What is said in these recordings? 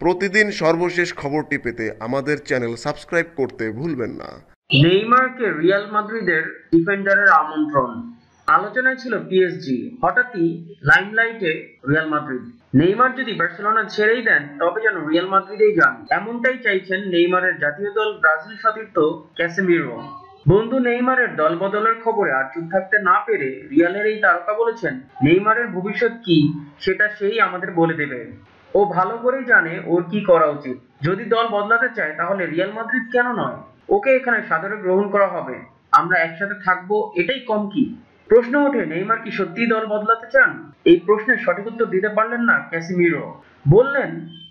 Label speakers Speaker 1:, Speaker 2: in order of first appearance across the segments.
Speaker 1: প্রতিদিন সর্বশেষ খবরটি পেতে আমাদের চ্যানেল সাবস্ক্রাইব করতে ভুলবেন না।
Speaker 2: নেইমারকে রিয়াল মাদ্রিদের ডিফেন্ডারের আমন্ত্রণ। আলোচনায় ছিল পিএসজি হঠাৎই লাইমলাইটে রিয়াল মাদ্রিদ। নেইমার যদি বার্সেলোনা ছেড়েই দেন, তবে যেন রিয়াল মাদ্রিদেই যান। এমনটাই চাইছেন নেইমারের জাতীয় দল ব্রাজিল সতীর্থ ক্যাসেমিরো। বন্ধু, নেইমারের দল বদলের খবরে আর চুপ থাকতে না পেরে রিয়ালের এই তারকা বলেছেন, নেইমারের ভবিষ্যৎ কি? সেটা সেই আমাদের বলে দেবে। ও ভালো করেই জানে ওর কি করা উচিত। যদি দল বদলাতে চায়, তাহলে রিয়াল মাদ্রিদ কেন নয়? ওকে এখানে সাদরে গ্রহণ করা হবে। আমরা একসাথে থাকব, এটাই কম কি? প্রশ্ন ওঠে, নেইমার কি সত্যিই দল বদলাতে চান? এই প্রশ্নের সঠিক উত্তর দিতে পারলেন না ক্যাসিমিরো। বললেন,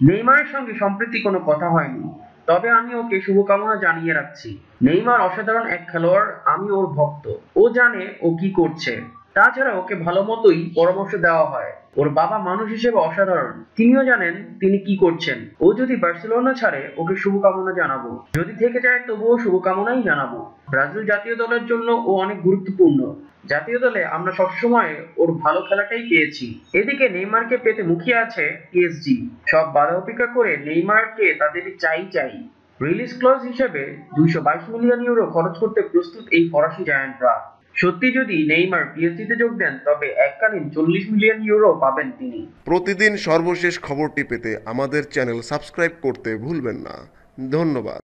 Speaker 2: নেইমারের সঙ্গে সম্প্রতি কোনো কথা হয়নি। তবে আমি ওকে শুভকামনা জানিয়ে রাখছি। নেইমার অসাধারণ এক খেলোয়াড়, আমি ওর ভক্ত। ও জানে ও কি করছে। তাছাড়া ওকে ভালো মতোই পরামর্শ দেওয়া হয়। ওর বাবা মানুষ হিসেবে অসাধারণ। তিনিও জানেন তিনি কি করছেন। ও যদি বার্সেলোনা ছাড়ে, ওকে শুভকামনা জানাব। যদি থেকে যায়, তবুও শুভকামনাই জানাব। ব্রাজিল জাতীয় দলের জন্য ও অনেক গুরুত্বপূর্ণ। জাতীয় দলে আমরা সবসময় ওর ভালো খেলাটাই পেয়েছি। এদিকে নেইমারকে পেতে মুখিয়ে আছে পিএসজি সব বাধা অপেক্ষা করে নেইমারকে তাদের চাই চাই। রিলিজ ক্লজ হিসেবে দুইশো বাইশ মিলিয়ন ইউরো খরচ করতে প্রস্তুত এই ফরাসি জায়ান্টরা। সত্যি যদি নেইমার পিএসজিতে যোগ দেন, তবে এককালীন চল্লিশ মিলিয়ন ইউরো পাবেন তিনি।
Speaker 1: প্রতিদিন সর্বশেষ খবরটি পেতে আমাদের চ্যানেল সাবস্ক্রাইব করতে ভুলবেন না। ধন্যবাদ।